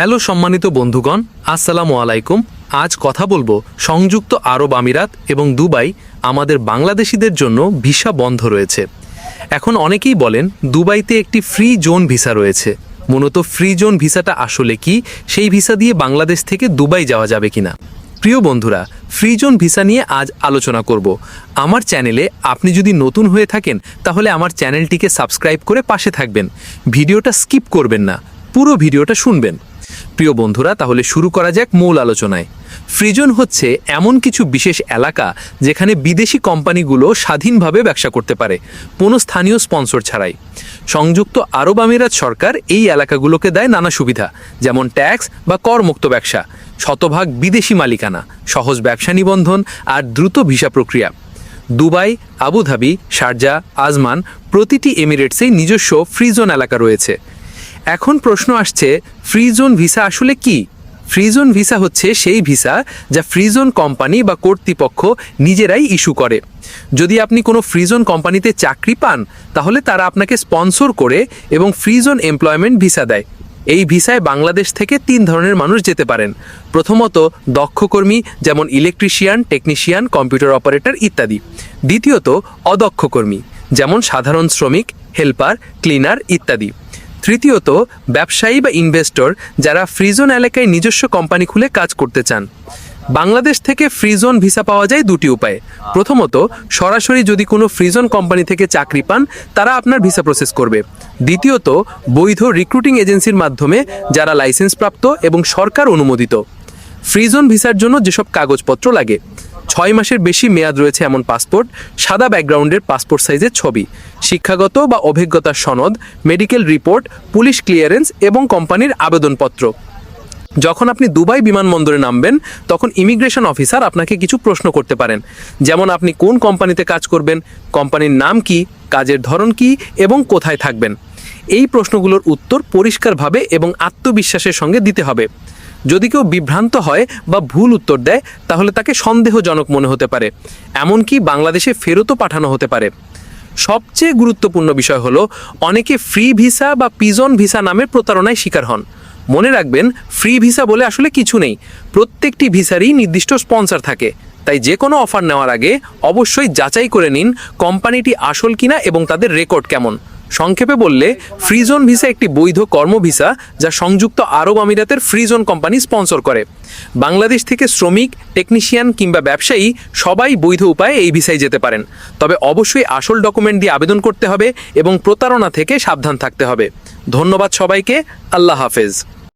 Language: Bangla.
হ্যালো সম্মানিত বন্ধুগণ, আসসালামু আলাইকুম। আজ কথা বলব সংযুক্ত আরব আমিরাত এবং দুবাই আমাদের বাংলাদেশিদের জন্য ভিসা বন্ধ রয়েছে। এখন অনেকেই বলেন, দুবাইতে একটি ফ্রি জোন ভিসা রয়েছে। মূলত ফ্রি জোন ভিসাটা আসলে কি? সেই ভিসা দিয়ে বাংলাদেশ থেকে দুবাই যাওয়া যাবে কিনা? প্রিয় বন্ধুরা, ফ্রি জোন ভিসা নিয়ে আজ আলোচনা করব। আমার চ্যানেলে আপনি যদি নতুন হয়ে থাকেন, তাহলে আমার চ্যানেলটিকে সাবস্ক্রাইব করে পাশে থাকবেন। ভিডিওটা স্কিপ করবেন না, পুরো ভিডিওটা শুনবেন। প্রিয় বন্ধুরা, তাহলে শুরু করা যাক মূল আলোচনায়। ফ্রিজন হচ্ছে এমন কিছু বিশেষ এলাকা যেখানে বিদেশি কোম্পানিগুলো স্বাধীনভাবে ব্যবসা করতে পারে, কোনো স্থানীয় স্পন্সর ছাড়াই। সংযুক্ত আরব আমিরাত সরকার এই এলাকাগুলোকে দেয় নানা সুবিধা, যেমন ট্যাক্স বা করমুক্ত ব্যবসা, শতভাগ বিদেশি মালিকানা, সহজ ব্যবসা নিবন্ধন আর দ্রুত ভিসা প্রক্রিয়া। দুবাই, আবুধাবি, শারজা, আজমান প্রতিটি এমিরেটসেই নিজস্ব ফ্রি জোন এলাকা রয়েছে। এখন প্রশ্ন আসছে ফ্রি জোন ভিসা আসলে কি? ফ্রি জোন ভিসা হচ্ছে সেই ভিসা যা ফ্রি জোন কোম্পানি বা কর্তৃপক্ষ নিজেরাই ইস্যু করে। যদি আপনি কোনো ফ্রি জোন কোম্পানিতে চাকরি পান, তাহলে তারা আপনাকে স্পন্সর করে এবং ফ্রি জোন এমপ্লয়মেন্ট ভিসা দেয়। এই ভিসায় বাংলাদেশ থেকে তিন ধরনের মানুষ যেতে পারেন। প্রথমত, দক্ষ কর্মী, যেমন ইলেকট্রিশিয়ান টেকনিশিয়ান কম্পিউটার অপারেটর ইত্যাদি। দ্বিতীয়ত, অদক্ষ কর্মী, যেমন সাধারণ শ্রমিক হেল্পার ক্লিনার ইত্যাদি। তৃতীয়ত, ব্যবসায়ী বা ইনভেস্টর যারা ফ্রিজোন এলাকায় নিজস্ব কোম্পানি খুলে কাজ করতে চান। বাংলাদেশ থেকে ফ্রিজোন ভিসা পাওয়া যায় দুটি উপায়ে। প্রথমত, সরাসরি যদি কোনো ফ্রিজোন কোম্পানি থেকে চাকরি পান, তারা আপনার ভিসা প্রসেস করবে। দ্বিতীয়ত, বৈধ রিক্রুটিং এজেন্সির মাধ্যমে যারা লাইসেন্সপ্রাপ্ত এবং সরকার অনুমোদিত। ফ্রিজোন ভিসার জন্য যেসব কাগজপত্র লাগে। ছয় মাসের বেশি মেয়াদ রয়েছে এমন পাসপোর্ট, সাদা ব্যাকগ্রাউন্ডের পাসপোর্ট সাইজের ছবি, শিক্ষাগত বা অভিজ্ঞতার সনদ, মেডিকেল রিপোর্ট, পুলিশ ক্লিয়ারেন্স এবং কোম্পানির আবেদনপত্র। যখন আপনি দুবাই বিমানবন্দরে নামবেন, তখন ইমিগ্রেশন অফিসার আপনাকে কিছু প্রশ্ন করতে পারেন। যেমন, আপনি কোন কোম্পানিতে কাজ করবেন, কোম্পানির নাম কি, কাজের ধরন কি এবং কোথায় থাকবেন? এই প্রশ্নগুলোর উত্তর পরিষ্কারভাবে এবং আত্মবিশ্বাসের সঙ্গে দিতে হবে। যদি কেউ বিভ্রান্ত হয় বা ভুল উত্তর দেয়, তাহলে তাকে সন্দেহজনক মনে হতে পারে। এমনকি বাংলাদেশে ফেরতও পাঠানো হতে পারে। সবচেয়ে গুরুত্বপূর্ণ বিষয় হলো, অনেকে ফ্রি ভিসা বা পিজন ভিসা নামের প্রতারণায় শিকার হন। মনে রাখবেন, ফ্রি ভিসা বলে আসলে কিছু নেই। প্রত্যেকটি ভিসারই নির্দিষ্ট স্পন্সর থাকে। তাই যে কোনো অফার নেওয়ার আগে অবশ্যই যাচাই করে নিন কোম্পানিটি আসল কিনা এবং তাদের রেকর্ড কেমন। সংক্ষেপে বললে, ফ্রিজোন ভিসা একটি বৈধ কর্ম ভিসা যা সংযুক্ত আরব আমিরাতের ফ্রিজোন কোম্পানি স্পন্সর করে। বাংলাদেশ থেকে শ্রমিক, টেকনিশিয়ান কিংবা ব্যবসায়ী সবাই বৈধ উপায়ে এই ভিসায় যেতে পারেন। তবে অবশ্যই আসল ডকুমেন্ট দিয়ে আবেদন করতে হবে এবং প্রতারণা থেকে সাবধান থাকতে হবে। ধন্যবাদ সবাইকে। আল্লাহ হাফেজ।